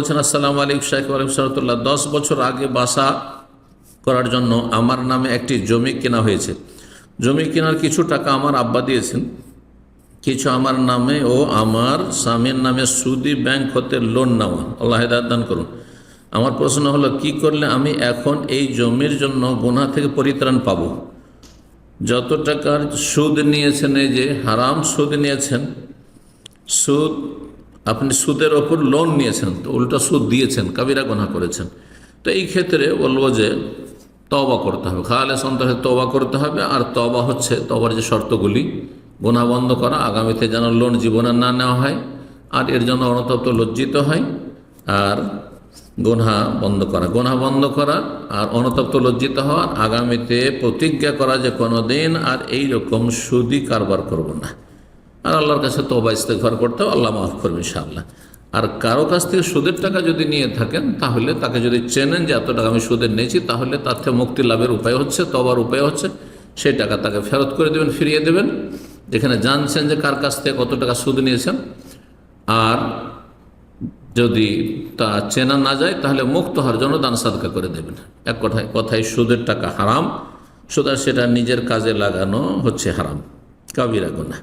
বলছেন, আসসালামু আলাইকুম শাহ আলাইকুম সালাতুল্লাহ দশ বছর আগে বাসা করার জন্য আমার নামে একটি জমি কেনা হয়েছে। জমি কেনার কিছু টাকা আমার আব্বা দিয়েছেন। কিছু আমার নামে ও আমার স্বামীর নামে সুদি ব্যাংক হতে লোন নেওয়া। আল্লাহ দান করুন। আমার প্রশ্ন হলো, কি করলে আমি এখন এই জমির জন্য গুনাহ থেকে পরিত্রাণ পাব? যত টাকার সুদ নিয়েছেন, এই যে হারাম সুদ নিয়েছেন, সুদ আপনি সুদের ওপর লোন নিয়েছেন তো, উল্টা সুদ দিয়েছেন, কাবিরা গোনা করেছেন। তো এই ক্ষেত্রে বলব যে তবা করতে হবে। খালে সন্তাহে তবা করতে হবে, আর তবা হচ্ছে তবার যে শর্তগুলি গোনা বন্ধ করা, আগামীতে যেন লোন জীবনে না নেওয়া হয়, আর এর জন্য অনতপ্ত লজ্জিত হয়, আর গোনা বন্ধ করা। গোনা বন্ধ করা, আর অনতপ্ত লজ্জিত হওয়া আগামীতে প্রতিজ্ঞা করা যে কোনো দিন আর এই রকম সুদি কারবার করব না। আর আল্লাহর কাছে তোবা ইস্তেফার করতে আল্লাহ মাফ করবে ইনশাআল্লাহ। আর কারও কাছ থেকে সুদের টাকা যদি নিয়ে থাকেন, তাহলে তাকে যদি চেনেন যে এত টাকা আমি সুদের নিয়েছি, তাহলে তার থেকে মুক্তি লাভের উপায় হচ্ছে তবার উপায় হচ্ছে, সেই টাকা তাকে ফেরত করে দেবেন, ফিরিয়ে দেবেন। যেখানে জানছেন যে কার কাছ থেকে কত টাকা সুদ নিয়েছেন। আর যদি তা চেনা না যায়, তাহলে মুক্ত হওয়ার জন্য দান সাদকা করে দেবেন। এক কথায় কথায় সুদের টাকা হারাম, সুতরাং সেটা নিজের কাজে লাগানো হচ্ছে হারাম। কাবিরা গুনাহ।